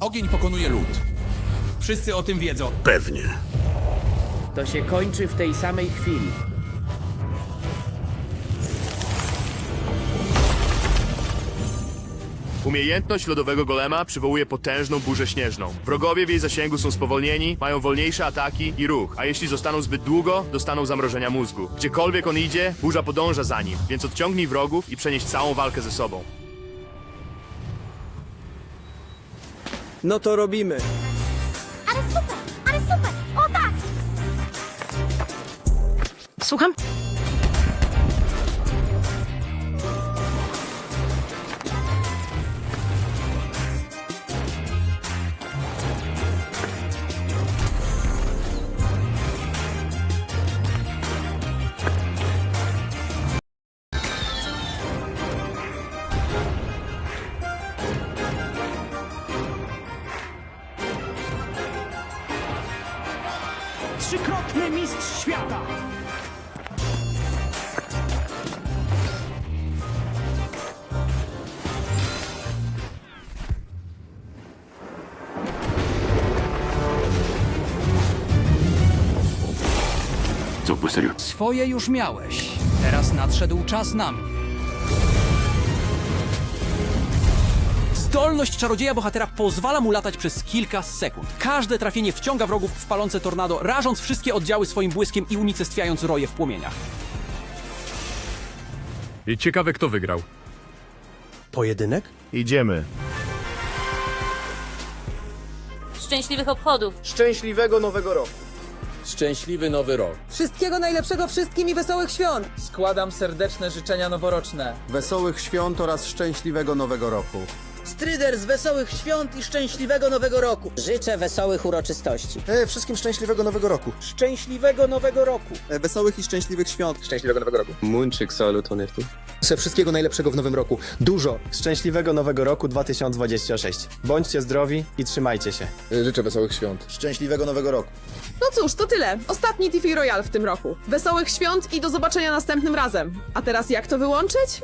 Ogień pokonuje lód. Wszyscy o tym wiedzą. Pewnie. To się kończy w tej samej chwili. Umiejętność lodowego golema przywołuje potężną burzę śnieżną. Wrogowie w jej zasięgu są spowolnieni, mają wolniejsze ataki i ruch, a jeśli zostaną zbyt długo, dostaną zamrożenia mózgu. Gdziekolwiek on idzie, burza podąża za nim, więc odciągnij wrogów i przenieś całą walkę ze sobą. No to robimy. Ale super, ale super! O tak! Słucham? Trzykrotny mistrz świata! Co po serio? Swoje już miałeś. Teraz nadszedł czas na mnie. Zdolność czarodzieja bohatera pozwala mu latać przez kilka sekund. Każde trafienie wciąga wrogów w palące tornado, rażąc wszystkie oddziały swoim błyskiem i unicestwiając roje w płomieniach. I ciekawe, kto wygrał. Pojedynek? Idziemy. Szczęśliwych obchodów! Szczęśliwego nowego roku. Szczęśliwy nowy rok. Wszystkiego najlepszego wszystkim i wesołych świąt! Składam serdeczne życzenia noworoczne. Wesołych świąt oraz szczęśliwego nowego roku. Stryder z wesołych świąt i szczęśliwego nowego roku! Życzę wesołych uroczystości. E, wszystkim szczęśliwego nowego roku. Szczęśliwego nowego roku! E, wesołych i szczęśliwych świąt. Szczęśliwego nowego roku. Munczyk salut honestu. Wszystkiego najlepszego w nowym roku. Dużo. Szczęśliwego nowego roku 2026. Bądźcie zdrowi i trzymajcie się. Życzę wesołych świąt. Szczęśliwego nowego roku. No cóż, to tyle. Ostatni TV Royal w tym roku. Wesołych świąt i do zobaczenia następnym razem. A teraz jak to wyłączyć?